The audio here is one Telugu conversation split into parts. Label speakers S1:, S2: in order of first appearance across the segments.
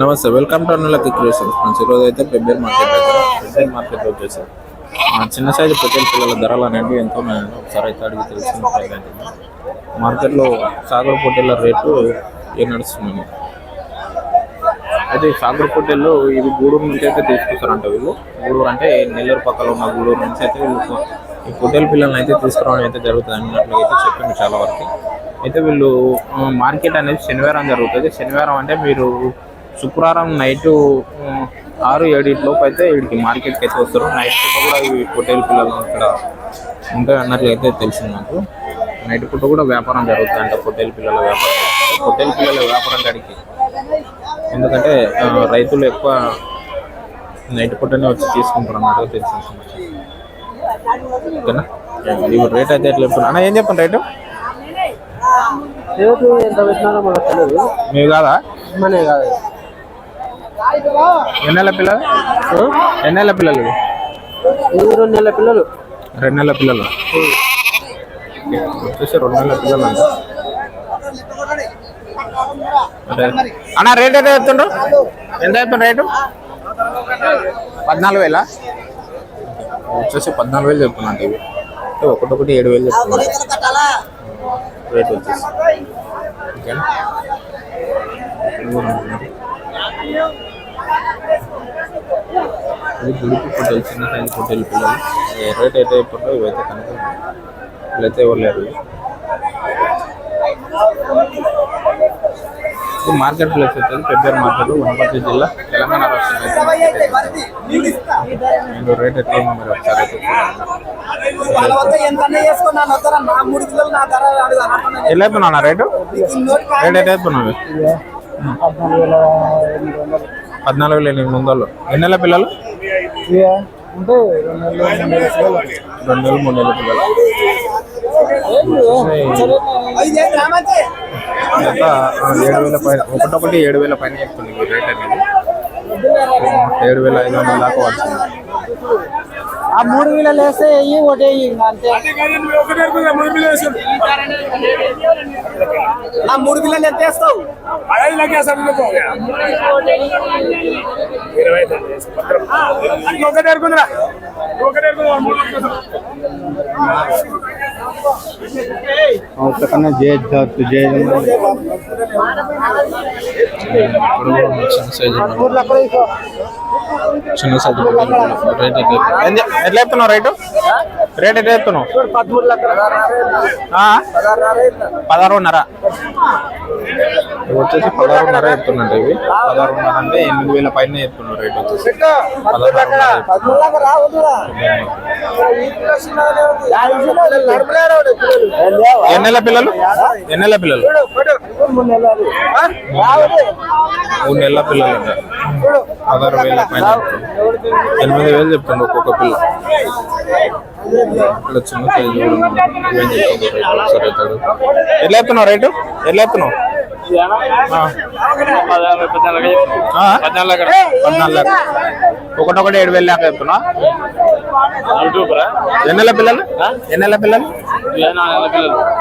S1: నమస్తే వెల్కమ్ టు అన్నలకి క్రియేషన్స్. ఫ్రెండ్స్ ఈరోజు అయితే పెబ్బేర్ మార్కెట్ దగ్గర పెబ్బేర్ మార్కెట్ వచ్చేసి. చిన్న సైజు పొట్టేల పిల్లల ధరలు అనేవి ఎంతో ఉన్నాయండి ఒకసారి అయితే అడిగి తెలిసిన ప్రయత్నం మార్కెట్లో సాగర్ పొట్టేల రేటు ఏం నడుస్తుంది అయితే ఈ సాగర్ పొట్టేళ్ళు ఇది గూడూరు నుంచి అయితే తీసుకొస్తారంట వీళ్ళు. గూడూరు అంటే నెల్లూరు పక్కన ఉన్న గూడూరు నుంచి అయితే వీళ్ళు ఈ పొట్టేల పిల్లల్ని అయితే తీసుకురావడం అయితే జరుగుతుంది అన్నట్లుగా అయితే చెప్పింది చాలా వరకు. అయితే వీళ్ళు మార్కెట్ అనేది శనివారం జరుగుతుంది. శనివారం అంటే మీరు శుక్రవారం నైట్ ఆరు ఏడింటి లోపు అయితే వీడికి మార్కెట్కి అయితే వస్తారు. నైట్ పూట కూడా ఈ పొట్టేల పిల్లలు ఇక్కడ ఉంటాయి అన్నట్లు అయితే తెలిసింది నాకు. నైట్ పూట కూడా వ్యాపారం జరుగుతుంది అంటే పొట్టేల పిల్లల వ్యాపారం. పొట్టేల పిల్లల వ్యాపారం కాడికి. ఎందుకంటే రైతులు ఎక్కువ నైట్ పూటనే వచ్చి తీసుకుంటారు అన్నట్టు తెలిసిన ఓకేనా? ఇవి రేట్ అయితే ఎట్లా చెప్తున్నా? అన్న ఏం చెప్పండి రేటు?
S2: రేటు ఎంత పెట్టినారో మనకు తెలియదు.
S1: మీరు కాదా?
S2: మనే కాదు.
S1: ఎన్నెల పిల్లలు ఎన్నెల పిల్లలు
S2: రెండు నెలల పిల్లలు.
S1: రెండు నెలల పిల్లలు వచ్చేసి రెండు నెలల పిల్లలు అంట. అన్న రేట్ ఎంత చెప్తుండ్రు? ఎంత చెప్తుండ్రు రేటు? పద్నాలుగు వేల? వచ్చేసి పద్నాలుగు వేలు చెప్తున్నా ఇవి. ఒకటొకటి ఏడు వేలు చెప్తున్నా రేట్ వచ్చేసి. ఓకేనా? ఇది కూడా ఫోటోలు చిన్న సైజు ఫోటోలు పిల్లలు. ఏ రేట్ అయితే ఇప్పుడు ఇవైతే కనుక వీళ్ళైతే ఇవ్వలేరు ఇది మార్కెట్ ప్లేస్ వచ్చేది పెబ్బేరు మార్కెట్ వనపర్తి జిల్లా తెలంగాణ రాష్ట్రం రేట్ market ఉంది. మీరు ఒకసారి ఎలా అయిపోయినా రేటు? రేట్ ఎట్లా అయిపోయినా
S2: పద్నాలుగు వేల ఎనిమిది వందలు.
S1: ఎన్ని నెలల పిల్లలు?
S2: ఉంటే రెండు నెలలు మూడు నెలల పిల్లలు.
S1: ఏడు వేల పైన ఒకటొకటి ఏడు వేల పైన చెప్తుంది రేట్ అనేది. ఏడు వేల ఐదు వందల దాకా వచ్చింది
S2: ఆ మూడు వేలు వేస్తే వెయ్యి ఒకటి వెయ్యి అంతే. ఆ మూడు పిల్లలు ఎంత వేస్తావు?
S1: ఇప్పుడు చిన్న సైజు చిన్న సైజు రేట్ ఎట్లా చెప్తున్నావు రేటు? రేట్ ఎట్లా చెప్తున్నావు.
S2: పదమూడు లక్షలు
S1: ఆ? పదహారున్నర. వచ్చేసి పదహారున్నర చెప్తున్నాండి ఇవి పదహారున్నర అంటే ఎనిమిది వేల పైన చెప్తున్నారు రేట్ వచ్చేసి. పదహారున్నర ఎన్నెల పిల్లలు? ఎన్నెల పిల్లలు?
S2: మూడు నెలల
S1: పిల్లలు పదహారు వేల పైన ఎనిమిది వేలు చెప్తాను ఒక్కొక్క పిల్ల. ఇక్కడ చిన్న సైజు ఎట్లా చెప్తున్నావు రైట్? ఎట్లా చెప్తున్నావు? పద్నాలుగు ఒకటొకటి ఏడు వేలు దాకా చెప్తున్నా. ఎన్ని నెలల పిల్లలు? ఎన్ని నెలల పిల్లలు?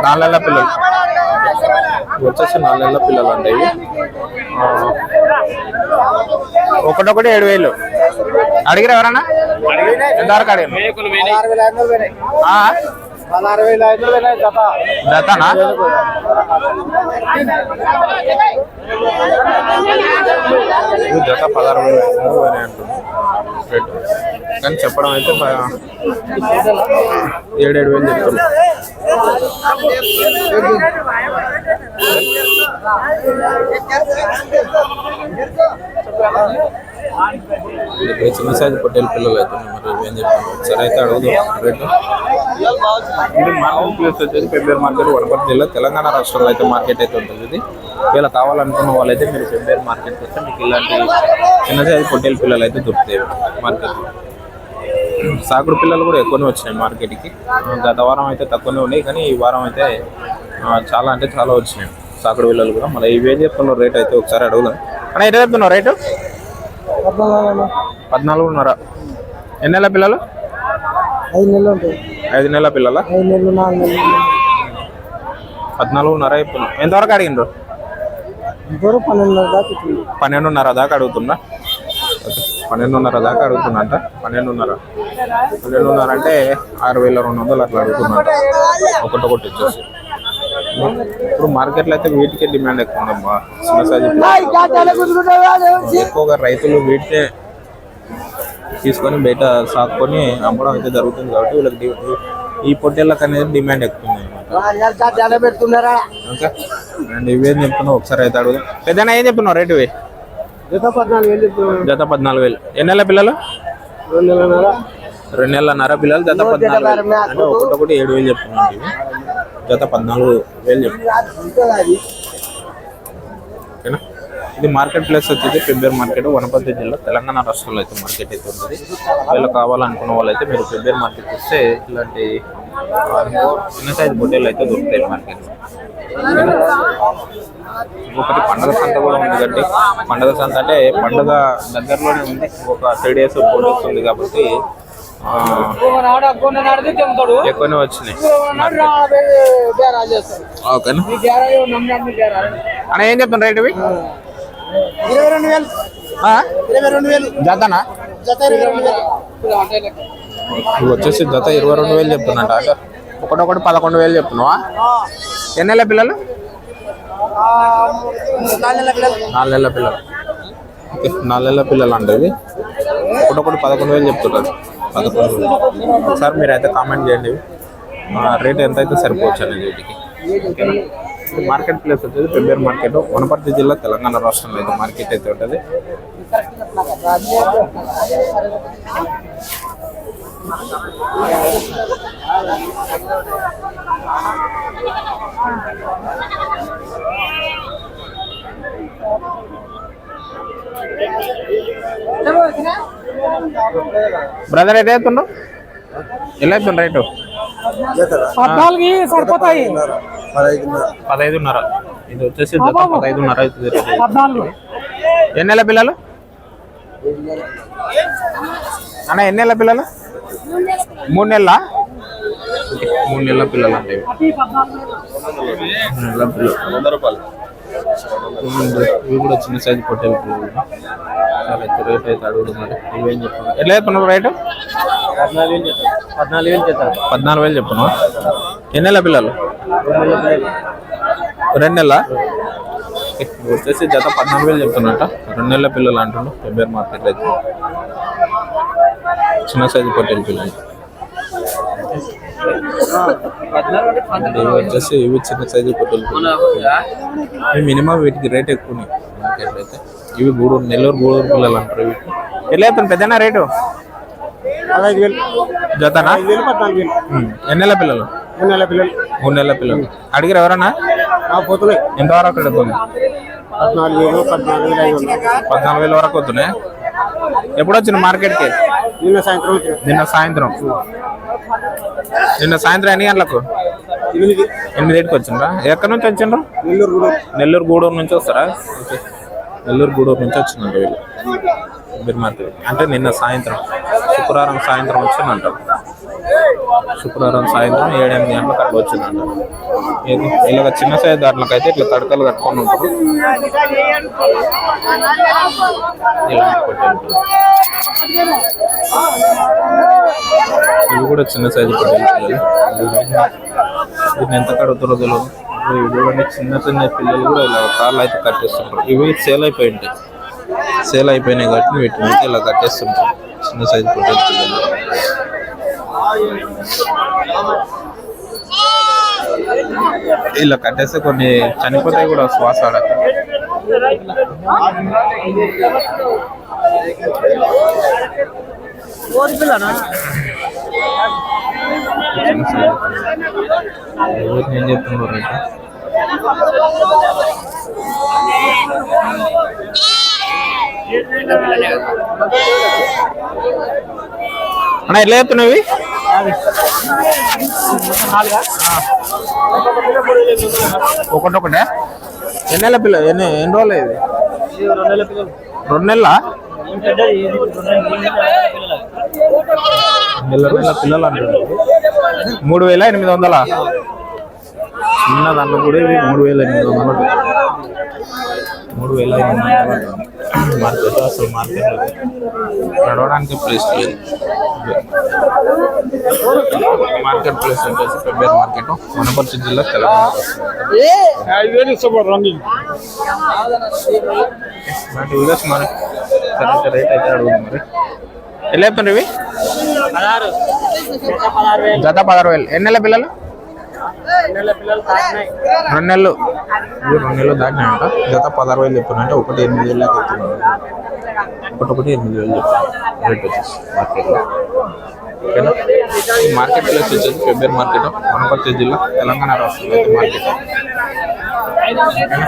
S1: నాలుగు నెలల పిల్లలు. వచ్చేసి నాలుగు నెలల పిల్లలు అంటే ఇవి. ఒకటొకటి ఏడు వేలు. అడిగిరా ఎవరన్నా? ఎంతవరకు అడిగారు
S2: పదహారు ఐదు పదహారు వేల ఐదు వందలు జత
S1: జతనా జత పదహారు వేలు అంటుంది కానీ చెప్పడం అయితే ఏడేడు వేలు చెప్తున్నారు ఇక్కడ చిన్న సైజు పొట్టేలు పిల్లలు అయితే మరి ఏం చెప్తాను ఒకసారి అయితే అడుగుదాం. రేటు? మార్కెట్ ప్లేస్ వచ్చేసి పెబ్బేరు మార్కెట్ వనపర్తి జిల్లా తెలంగాణ రాష్ట్రంలో అయితే మార్కెట్ అయితే ఉంటుంది ఇది. ఇలా కావాలనుకున్న వాళ్ళైతే మీరు పెబ్బేరు మార్కెట్కి వస్తే మీకు ఇలాంటి చిన్న సైజు పొట్టేలు పిల్లలు అయితే దొరుకుతాయి మార్కెట్లో. సాగుడు పిల్లలు కూడా ఎక్కువనే వచ్చినాయి మార్కెట్కి. గత వారం అయితే తక్కువనే ఉన్నాయి కానీ ఈ వారం అయితే చాలా అంటే చాలా వచ్చినాయి. సాగుడు పిల్లలు కూడా. మళ్ళీ ఇవేం చెప్తున్నారు రేట్ అయితే ఒకసారి అడుగుదాం. అన్న ఎట్లా చెప్తున్నావు రేటు? పద్నాలుగున్నర. ఎన్ని నెలల పిల్లలు?
S2: ఐదు నెలలు ఉంటాయి.
S1: ఐదు నెలల పిల్లల?
S2: ఐదు నెలలు నాలుగు నెలలు.
S1: పద్నాలుగున్నర చెప్తున్నాం ఎంతవరకు అడిగిండ్రు?
S2: ఇద్దరు పన్నెండున్నర దాకా
S1: పన్నెండున్నర దాకా అడుగుతున్నా. పన్నెండున్నర దాకా అడుగుతున్నంట. పన్నెండున్నర. పన్నెండున్నర అంటే ఆరు వేల రెండు వందలు అట్లా అడుగుతున్నట్ట ఒకటి ఒకటి వచ్చేసి ఇప్పుడు మార్కెట్లో అయితే వీటికే డిమాండ్ ఎక్కువ ఉందమ్మా చిన్న సైజు ఎక్కువగా రైతులు వీటినే తీసుకొని బయట సాకుకొని అమ్మడం అయితే జరుగుతుంది కాబట్టి వీళ్ళకి ఈ పొట్టేళ్ళకి అనేది డిమాండ్ ఎక్కువ ఉంది అండ్ ఇవేం చెప్తున్నావు? ఒకసారి అయితే అడుగుదాం పెద్దనా ఏం చెప్తున్నావు? రేటు
S2: జత పద్నాలుగు వేలు
S1: జత పద్నాలుగు వేలు. ఎన్ని నెలల పిల్లలు?
S2: రెండు
S1: నెలలన్నర పిల్లలు జత పద్నాలుగు వేలు. అంటే ఒకటొకటి ఏడు వేలు చెప్తున్నాను. జత పద్నాలుగు వేలు చెప్తున్నాను ఓకేనా? ఇది మార్కెట్ ప్లేస్ వచ్చేసి ఫిబ్రవరి మార్కెట్ వనపర్తి జిల్లా తెలంగాణ రాష్ట్రంలో అయితే మార్కెట్ అయితే ఉంటుంది. వీళ్ళు కావాలనుకున్న వాళ్ళైతే మీరు ఫిబ్రవరి మార్కెట్ వస్తే ఇలాంటి చిన్న సైజు బొట్టేలు అయితే దొరుకుతాయి మార్కెట్. ఒకటి పండగ సంత కూడా ఉంది కాబట్టి పండగ సంత అంటే పండగ దగ్గరలోనే ఉంది. ఒక త్రీ డేస్ ఫోర్ డేస్ ఉంది కాబట్టి ఎక్కువనే వచ్చినాయి. ఓకేనా అన్న ఏం చెప్తాను రేట్
S2: ఇరవై రెండు వేలు? ఇరవై రెండు వేలు
S1: జతనా?
S2: జత ఇరవై రెండు వేలు
S1: వచ్చేసి జత ఇరవై రెండు వేలు చెప్తున్నట్ట. అంటే ఒకటొకటి పదకొండు వేలు చెప్తున్నావా? ఎన్ని నెలల పిల్లలు?
S2: నాలుగు నెలల పిల్లలు.
S1: నాలుగు నెలల పిల్లలు అండి ఇవి. ఒకటొకటి పదకొండు వేలు చెప్తున్నారు. పదకొండు. సార్ మీరు అయితే కామెంట్ చేయండి రేట్ ఎంత అయితే సరిపోవచ్చు అనేది వీటికి. ఓకేనా? మార్కెట్ ప్లేస్ వచ్చేది ఫిబ్రవరి మార్కెట్. వనపర్తి జిల్లా తెలంగాణ రాష్ట్రంలో అయితే మార్కెట్ అయితే ఉంటుంది. బ్రదర్ ఎట్ అవుతుండ్రు ఎలా అవుతుంది రేటు?
S2: పద్నాలుగు సరిపోతాయి.
S1: పదహైదున్నర. ఇది వచ్చేసి పదహైదున్నర అవుతుంది ఎన్ని నెలల పిల్లలు? అన్న ఎన్ని నెలల పిల్లలు? మూడు నెలల? మూడు నెలల పిల్లలు అంటే. మూడు నెలల పిల్లలు వంద రూపాయలు ఇవి కూడా చిన్న సైజు పిల్లలు చాలా ఎక్కువ రేట్ అయితే అడుగుతున్నారు ఇవేం చెప్తున్నారు ఎట్లా చెప్తున్నారు రేటు
S2: పద్నాలుగు వేలు చేస్తారు
S1: పద్నాలుగు వేలు చెప్తున్నావా. ఎన్ని నెలల పిల్లలు? రెండు నెలల. వచ్చేసి జత పద్నాలుగు వేలు చెప్తున్నట్ట. రెండు నెలల పిల్లలు అంటుండ్రు ఫిబ్రవరి మార్కెట్ అయితే. చిన్న సైజు పొట్టేలు పిల్లలు. వచ్చేసి ఇవి చిన్న సైజు పొట్టేలు ఇవి మినిమం వీటికి రేట్ ఎక్కువ అయితే ఇవి గూడూరు నెల్లూరు గూడూరు పిల్లలు అంటారు వీటిని. ఎట్లా చెప్తాను పెద్దనా రేటు?
S2: పదహైదు వేలు.
S1: జతనా?
S2: పద్నాలుగు వేలు.
S1: ఎన్ని నెలల పిల్లలు?
S2: మూడు నెలల పిల్లలు.
S1: మూడు నెలల పిల్లలు. అడిగిరు ఎవరన్నా?
S2: పోతున్నాయి.
S1: ఎంతవరకు అడుగుతుంది
S2: పద్నాలుగు వేలు పద్నాలుగు వేలు ఐదు వందలు
S1: పద్నాలుగు వేల వరకు వస్తున్నాయి ఎప్పుడు వచ్చిన మార్కెట్కి?
S2: నిన్న సాయంత్రం వచ్చిన
S1: నిన్న సాయంత్రం. నిన్న సాయంత్రం ఎన్ని గంటలకు?
S2: ఎనిమిది.
S1: ఎనిమిదింటికి వచ్చిండ్రా ఎక్కడి నుంచి వచ్చిండ్రు?
S2: నెల్లూరు కూడా
S1: నెల్లూరు గూడూరు నుంచి వస్తారా? ఓకే. నెల్లూరు గూడూరు నుంచి వచ్చిందంట వీళ్ళు. బిర్ మార్కెట్ అంటే నిన్న సాయంత్రం శుక్రవారం సాయంత్రం వచ్చిందంట. శుక్రవారం సాయంత్రం ఏడెనిమిది గంటలకు అట్లా వచ్చిందంట. ఇలాగ చిన్న సైజు దాంట్లోకి అయితే ఇట్లా తడకలు కట్టుకొని ఉంటారు. ఇవి కూడా చిన్న సైజు పొట్టేలు పిల్లలు ఎంత కడుగుతారో తెలియదు ఇవి చిన్న చిన్న పిల్లలు కూడా ఇలా కాళ్ళు అయితే కట్టేస్తుంటారు ఇవి సేల్ అయిపోయి ఉంటాయి. సేల్ అయిపోయినాయి కాబట్టి వీటిని నుంచి ఇలా కట్టేస్తుంటారు చిన్న సైజు పిల్లలు. ఇలా కట్టేస్తే కొన్ని చనిపోతాయి కూడా శ్వాస ఆడక. ఏం చెప్తున్నారు అంటే అన్న ఎట్లా చెప్తున్నావి ఒకటొకటే ఎన్ని నెలల పిల్ల ఎన్ని ఎన్ని రోజులు ఇది రెండు నెలల? నెల నెల పిల్లలు అంటారు మూడు వేల ఎనిమిది వందల? చిన్న దాంట్లో కూడా మూడు వేల ఎనిమిది వందలు. మూడు వేల ఎనిమిది వందల. మార్కెట్ అసలు మార్కెట్ నడవడానికి ప్లేస్ లేదు. మార్కెట్ ప్లేస్ వచ్చేసి ఫిబ్రవరి మార్కెట్ వనపర్తి జిల్లా తెలంగాణ వీడియోస్ మరి కరెక్ట్ రేట్ అయితే అడుగుతుంది మరి. ఎలా ఇవి జత పదహారు వేలు. ఎన్ని నెలల పిల్లలు? రెండు నెలలు రెండు నెలలు దాటినాయంట. గత పదహారు వేలు చెప్తున్నాయంటే. ఒకటి ఎనిమిది వేలు దాకా ఒకటి ఒకటి ఎనిమిది వేలు చెప్తున్నాను మార్కెట్లో ఓకేనా? ఈ మార్కెట్ ప్లేస్ వచ్చేసి ఫిబ్రవరి మార్కెట్ వనపర్తి జిల్లా తెలంగాణ రాష్ట్రంలో అయితే మార్కెట్ ఓకేనా?